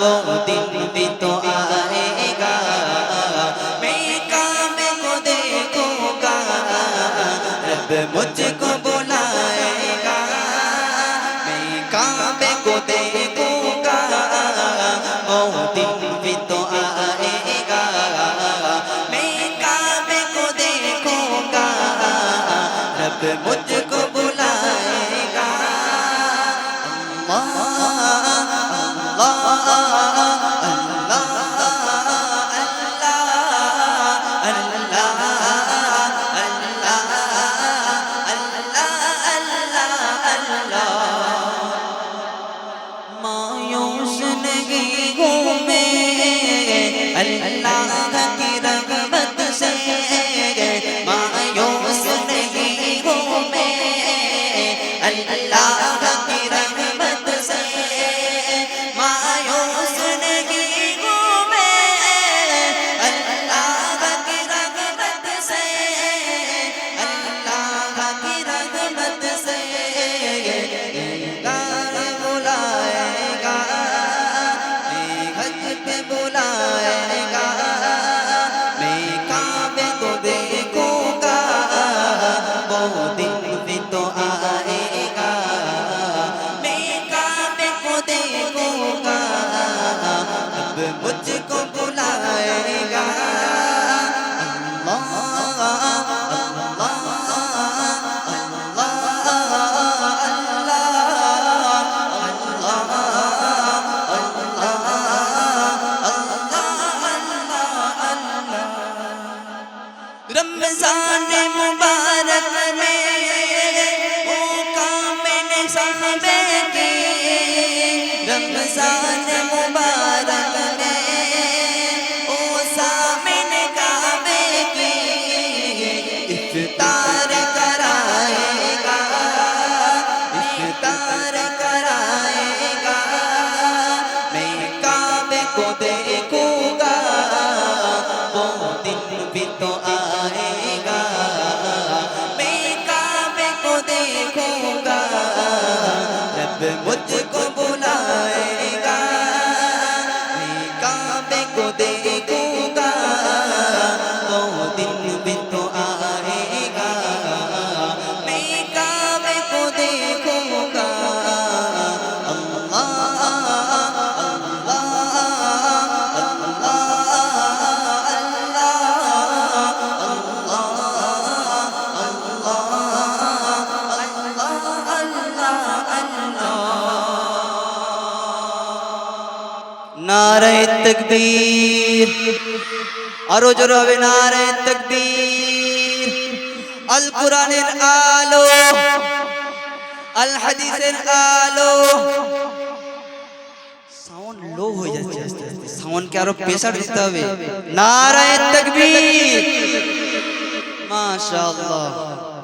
वो दिन भी तो आएगा मैं काबे को देखूंगा रब मुझको बुलाएगा मैं काबे को देखूंगा वो दिन भी तो आएगा मैं काबे को देखूंगा रब मुझको Allah रमज़ान मुबारक में ओ सामिन काबे की इफ्तार कराएगा। इफ्तार कराएगा। मैं काबे को देखूँगा। वो दिन भी तो आएगा। मैं को देखूँगा। रब algo নারায় তকবীর আরও জোরে হবে নারায় তকবীর আল কোরআনের আলো আল হাদিসের আলো সাউন্ড লো হয়ে যাচ্ছে আস্তে আস্তে সাউন্ডকে আরও প্রেসার দিতে হবে নারায় তকবীর মাশাআল্লাহ